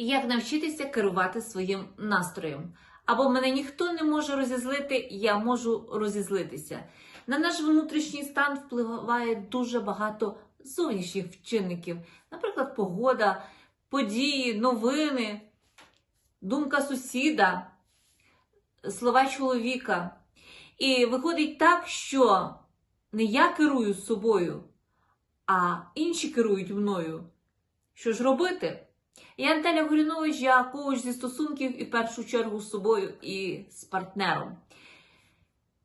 Як навчитися керувати своїм настроєм? Або мене ніхто не може розізлити, я можу розізлитися. На наш внутрішній стан впливає дуже багато зовнішніх чинників, наприклад, погода, події, новини, думка сусіда, слова чоловіка. І виходить так, що не я керую собою, а інші керують мною. Що ж робити? Я Наталя Горінович, я коуч зі стосунків і в першу чергу з собою і з партнером.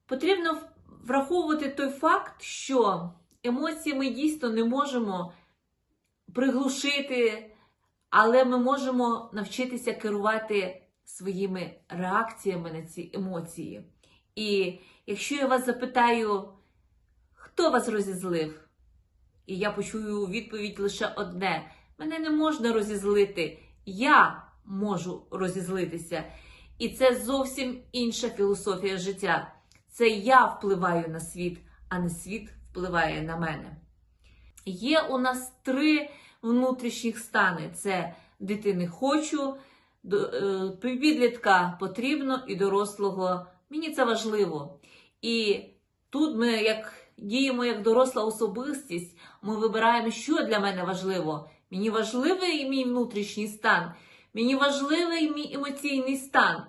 Потрібно враховувати той факт, що емоції ми дійсно не можемо приглушити, але ми можемо навчитися керувати своїми реакціями на ці емоції. І якщо я вас запитаю, хто вас розізлив? І я почую у відповідь лише одне: мене не можна розізлити, я можу розізлитися. І це зовсім інша філософія життя. Це я впливаю на світ, а не світ впливає на мене. Є у нас три внутрішніх стани: це дитини хочу, е, підлітка потрібно і дорослого. Мені це важливо. І тут ми, як діємо як доросла особистість, ми вибираємо, що для мене важливо. Мені важливий мій внутрішній стан, мені важливий мій емоційний стан.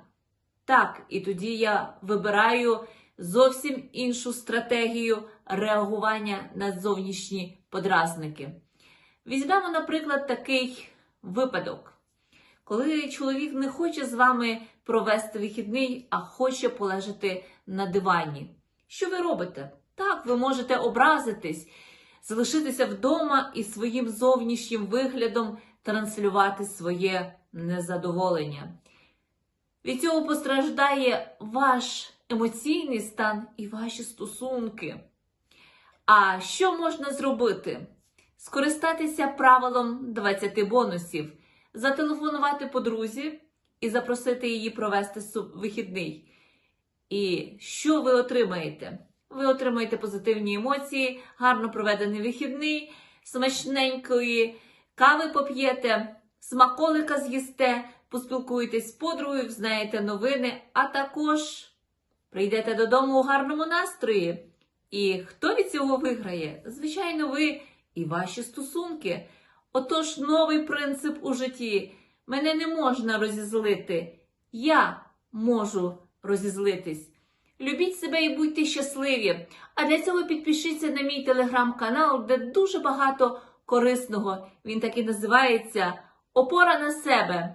Так, і тоді я вибираю зовсім іншу стратегію реагування на зовнішні подразники. Візьмемо, наприклад, такий випадок, коли чоловік не хоче з вами провести вихідний, а хоче полежати на дивані. Що ви робите? Так, ви можете образитись, залишитися вдома і своїм зовнішнім виглядом транслювати своє незадоволення. Від цього постраждає ваш емоційний стан і ваші стосунки. А що можна зробити? Скористатися правилом 20 бонусів, зателефонувати подрузі і запросити її провести вихідний. І що ви отримаєте? Ви отримаєте позитивні емоції, гарно проведений вихідний, смачненької кави поп'єте, смаколика з'їсте, поспілкуєтесь з подругою, знаєте новини, а також прийдете додому у гарному настрої. І хто від цього виграє? Звичайно, ви і ваші стосунки. Отож, новий принцип у житті. Мене не можна розізлити. Я можу розізлитись. Любіть себе і будьте щасливі. А для цього підпишіться на мій телеграм-канал, де дуже багато корисного. Він так і називається Опора на себе.